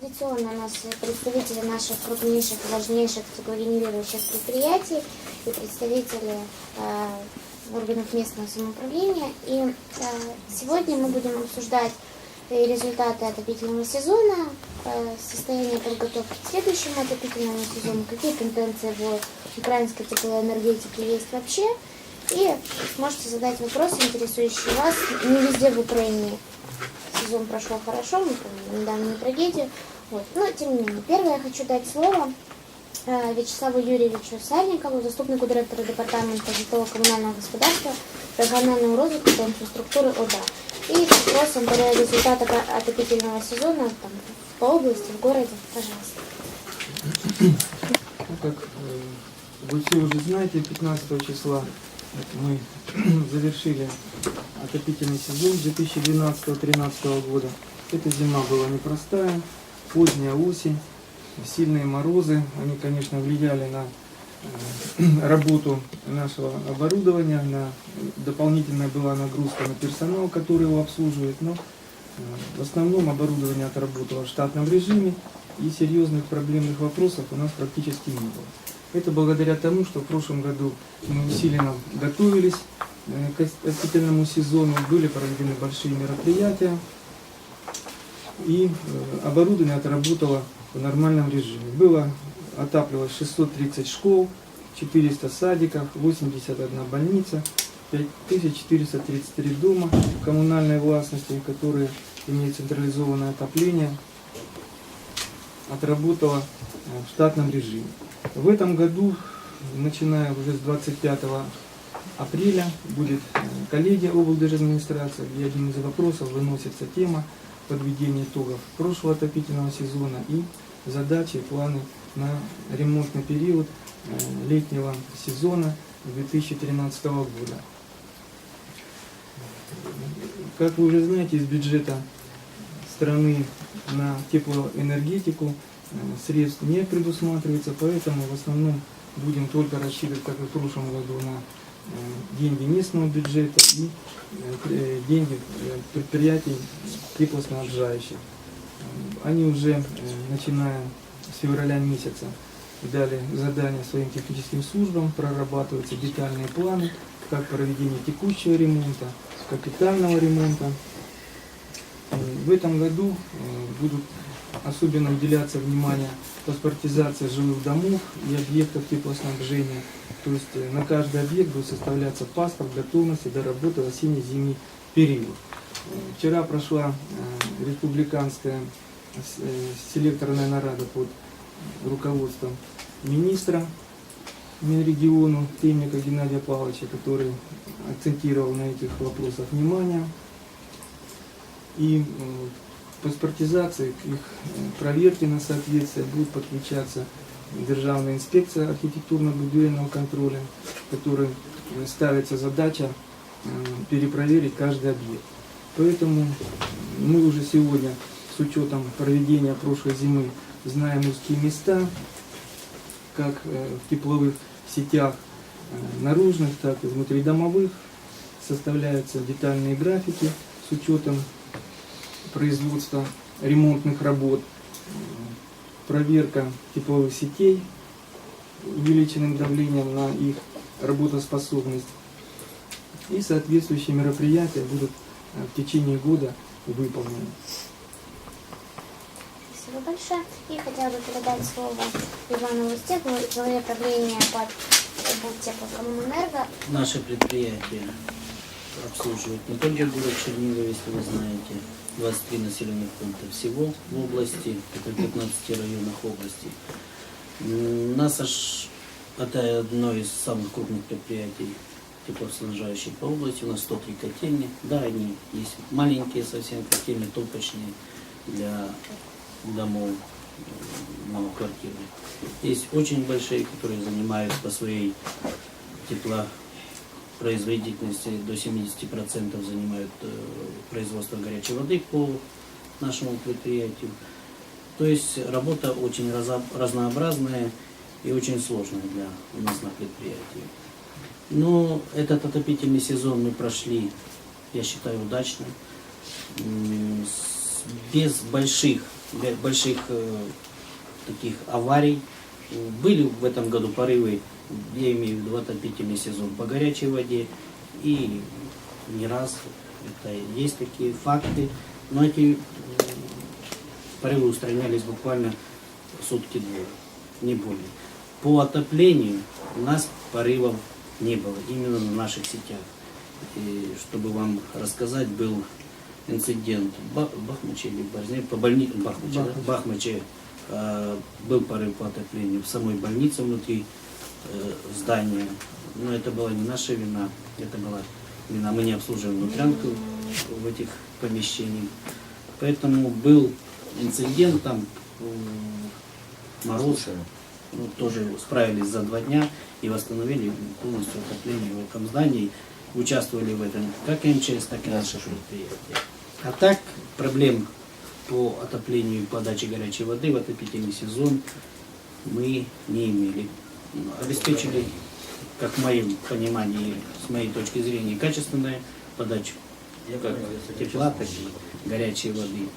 Традиционно у нас представители наших крупнейших, важнейших теплогенерирующих предприятий и представители э, органов местного самоуправления. И э, сегодня мы будем обсуждать э, результаты отопительного сезона, э, состояние подготовки к следующему отопительному сезону, какие тенденции в украинской теплоэнергетике есть вообще. И сможете задать вопросы, интересующие вас. Не везде в Украине сезон прошел хорошо, помним недавнюю трагедию. Вот. Но, тем не менее, первое я хочу дать слово э, Вячеславу Юрьевичу Сальникову, заступнику директора департамента житлово-коммунального господарства, регионального развития и инфраструктуры ОДА. И с вопросом по результата отопительного сезона там, по области, в городе. Пожалуйста. Ну, как э, вы все уже знаете, 15 числа мы завершили отопительный сезон 2012-2013 года. Эта зима была непростая, поздняя осень, сильные морозы, они, конечно, влияли на э, работу нашего оборудования, на дополнительная была нагрузка на персонал, который его обслуживает, но э, в основном оборудование отработало в штатном режиме и серьезных проблемных вопросов у нас практически не было. Это благодаря тому, что в прошлом году мы усиленно готовились э, к отопительному сезону, были проведены большие мероприятия, и э, оборудование отработало в нормальном режиме. Было отапливалось 630 школ, 400 садиков, 81 больница, 5433 дома коммунальной властности, которые имеют централизованное отопление, отработало э, в штатном режиме. В этом году, начиная уже с 25 апреля, будет э, коллегия облдержадминистрации, где один из вопросов выносится тема подведения итогов прошлого отопительного сезона и задачи и планы на ремонтный период э, летнего сезона 2013 года. Как вы уже знаете, из бюджета страны на теплоэнергетику средств не предусматривается, поэтому в основном будем только рассчитывать, как и в прошлом году, на э, деньги местного бюджета и э, деньги э, предприятий теплоснабжающих. Они уже, начиная с февраля месяца, дали задания своим техническим службам, прорабатываются детальные планы, как проведение текущего ремонта, капитального ремонта. В этом году будут особенно уделяться внимание паспортизации жилых домов и объектов теплоснабжения. То есть э, на каждый объект будет составляться паспорт готовности до работы в осенне-зимний период. Э, Вчера прошла э, республиканская селекторная нарада под руководством министра Минрегиону Темника Геннадия Павловича, который акцентировал на этих вопросах внимание. И паспортизации, к их э, проверке на соответствие будет подключаться Державная инспекция архитектурно-будивельного контроля, которой э, ставится задача э, перепроверить каждый объект. Поэтому мы уже сегодня, с учетом проведения прошлой зимы, знаем узкие места, как в тепловых сетях наружных, так и внутридомовых. Составляются детальные графики с учетом производства ремонтных работ, проверка тепловых сетей увеличенным давлением на их работоспособность. И соответствующие мероприятия будут э, в течение года выполнены. Спасибо большое. И хотела бы передать слово Ивану Устеку, главе правления под Теплокоммунэнерго. Наше предприятие обслуживает не только город Чернигов, если вы знаете, 23 населенных пункта всего в области, это 15 районах области. Нас аж это одно из самых крупных предприятий теплоснабжающих по области. У нас 103 котельни. Да, они есть маленькие совсем котельни, топочные для домов многоквартирных. Есть очень большие, которые занимают по своей теплопроизводительности до 70% занимают э, производство горячей воды по нашему предприятию. То есть работа очень разнообразная и очень сложная для у нас на предприятии. Но этот отопительный сезон мы прошли, я считаю, удачно, без больших больших э, таких аварий. Были в этом году порывы, я имею в виду отопительный сезон по горячей воде. И не раз это есть такие факты. Но эти порывы устранялись буквально сутки-двое, не более. По отоплению у нас порывов не было, именно на наших сетях. И чтобы вам рассказать, был инцидент в Ба- Бахмаче или Борзне, по больнице, Бахмаче, да? Бахмаче. Бахмаче э, был порыв по отоплению в самой больнице внутри э, здания. Но это была не наша вина, это была вина. Мы не обслуживаем внутрянку в этих помещениях. Поэтому был инцидент там, м, мороз, ну, тоже справились за два дня и восстановили полностью отопление в этом здании. Участвовали в этом как МЧС, так и наши предприятия. А так проблем по отоплению и подаче горячей воды в отопительный сезон мы не имели. Обеспечили, как в моем понимании, с моей точки зрения, качественную подачу как тепла, так и горячей воды.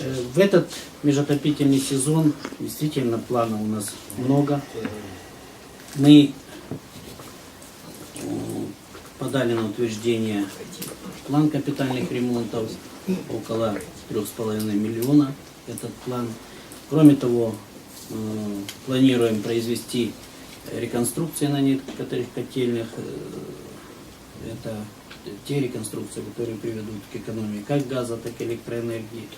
Э, В этот межотопительный сезон действительно планов у нас много. Мы м, подали на утверждение план капитальных ремонтов около трех с половиной миллиона этот план. Кроме того, э, планируем произвести реконструкции на некоторых котельных. Э, Это те реконструкции, которые приведут к экономии как газа, так и электроэнергии.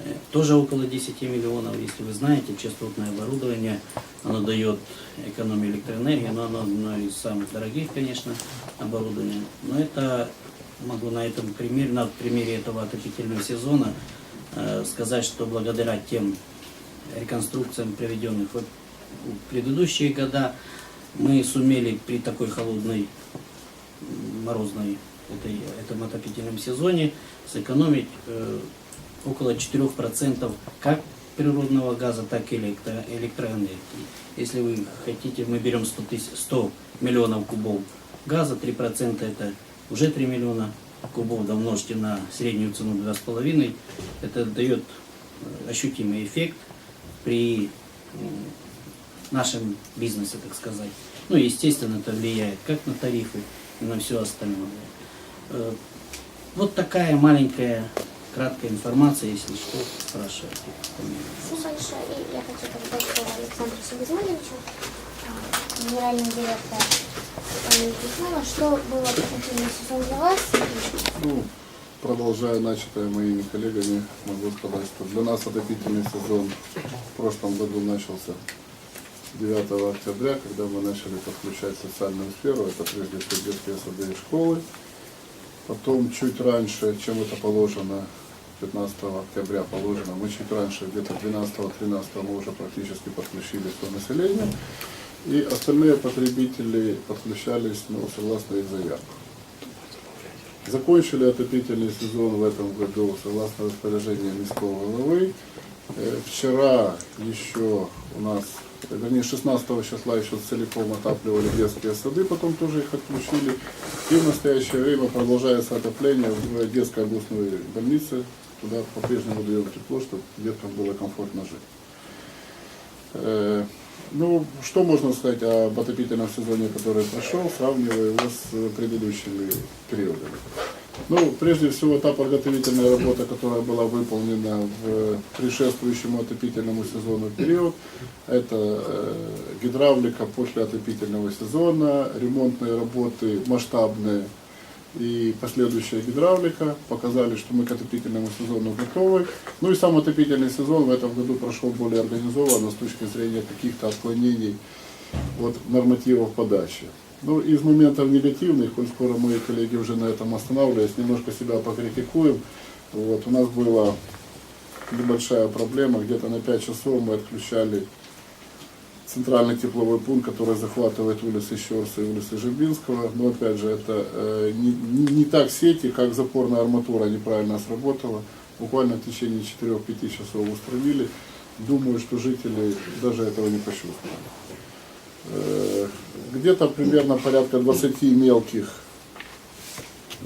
Э, Тоже около 10 миллионов, если вы знаете, частотное оборудование, оно дает экономию электроэнергии, но оно одно из самых дорогих, конечно, оборудования. Но это могу на этом примере, на примере этого отопительного сезона э, сказать, что благодаря тем реконструкциям, приведенных в предыдущие года, мы сумели при такой холодной, морозной этой, этом отопительном сезоне сэкономить э, около 4% как природного газа, так и электро, электроэнергии. Если вы хотите, мы берем 100, тысяч, 100 миллионов кубов газа, 3% это уже 3 миллиона кубов, да умножьте на среднюю цену 2,5, это дает э, ощутимый эффект при нашем бизнесе, так сказать. Ну, естественно, это влияет как на тарифы и на все остальное. Э, Вот такая маленькая, краткая информация, если что, спрашивайте. Спасибо большое. И я хочу слово Александру Сигизмановичу, а, генеральному директору «Письмо». Что было отопительный сезон для вас? Ну, продолжая начатое моими коллегами, могу сказать, что для нас отопительный сезон в прошлом году начался 9 октября, когда мы начали подключать социальную сферу, это прежде всего детские сады и школы. Потом чуть раньше, чем это положено, 15 октября положено, мы чуть раньше, где-то 12-13 мы уже практически подключили все население. И остальные потребители подключались ну, согласно их заявкам. Закончили отопительный сезон в этом году согласно распоряжению міського головы. Э, Вчера еще у нас, э, вернее 16 числа еще целиком отапливали детские сады, потом тоже их отключили. И в настоящее время продолжается отопление в детской областной больнице. Туда по-прежнему даем тепло, чтобы деткам было комфортно жить. Ну, что можно сказать об отопительном сезоне, который прошел, сравнивая его с предыдущими периодами? Ну, прежде всего, та подготовительная работа, которая была выполнена в предшествующему отопительному сезону период, это э, гидравлика после отопительного сезона, ремонтные работы масштабные и последующая гидравлика показали, что мы к отопительному сезону готовы. Ну и сам отопительный сезон в этом году прошел более организованно с точки зрения каких-то отклонений от нормативов подачи. Ну, из моментов негативных, коль скоро мои коллеги уже на этом останавливались, немножко себя покритикуем. Вот, у нас была небольшая проблема, где-то на 5 часов мы отключали центральный тепловой пункт, который захватывает улицы Щерса и улицы Жирбинского. Но опять же, это э, не, не- не так сети, как запорная арматура неправильно сработала. Буквально в течение 4-5 часов устранили. Думаю, что жители даже этого не почувствовали. Э, Где-то примерно порядка 20 мелких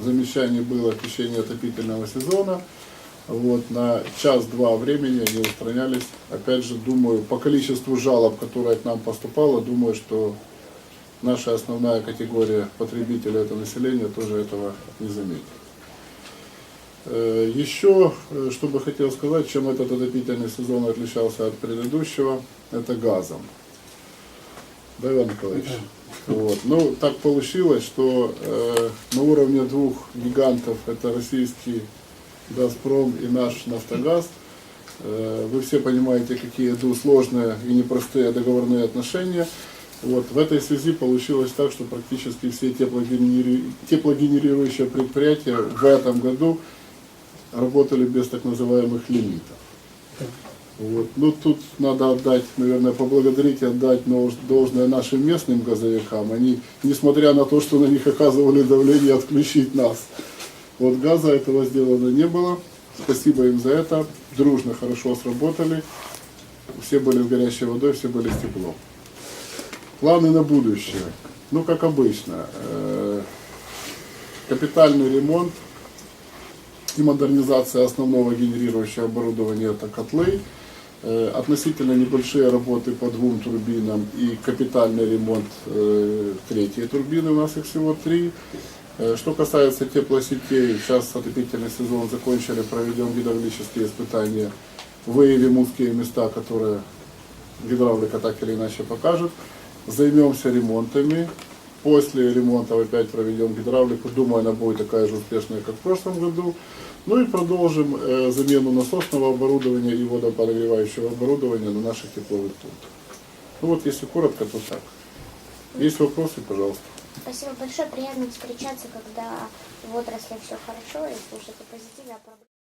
замечаний было в течение отопительного сезона. Вот, на час-два времени они устранялись. Опять же, думаю, по количеству жалоб, которые к нам поступало, думаю, что наша основная категория потребителей, это население, тоже этого не заметит. Э, Еще, э, что бы хотел сказать, чем этот отопительный сезон отличался от предыдущего, это газом. Да, Иван Николаевич? Вот. Ну, так получилось, что э, на уровне двух гигантов, это российский «Газпром» и наш «Нафтогаз», э, вы все понимаете, какие идут сложные и непростые договорные отношения. Вот. В этой связи получилось так, что практически все теплогенери- теплогенерирующие предприятия в этом году работали без так называемых лимитов. Вот. Ну, тут надо отдать, наверное, поблагодарить и отдать должное нашим местным газовикам. Они, несмотря на то, что на них оказывали давление отключить нас, вот газа этого сделано не было. Спасибо им за это. Дружно, хорошо сработали. Все были с горячей водой, все были с теплом. Планы на будущее. Ну, как обычно. э, Капитальный ремонт и модернизация основного генерирующего оборудования это котлы. Э, Относительно небольшие работы по двум турбинам и капитальный ремонт э, третьей турбины, у нас их всего три. Э, Что касается теплосетей, сейчас отопительный сезон закончили, проведем гидравлические испытания, выявим узкие места, которые гидравлика так или иначе покажет. Займемся ремонтами. После ремонта опять проведем гидравлику. Думаю, она будет такая же успешная, как в прошлом году. Ну и продолжим э, замену насосного оборудования и водоподогревающего оборудования на наших тепловых пунктах. Ну вот, если коротко, то так. Есть вопросы, пожалуйста. Спасибо большое. Приятно встречаться, когда в отрасли все хорошо и слушать о позитиве, о проблемах.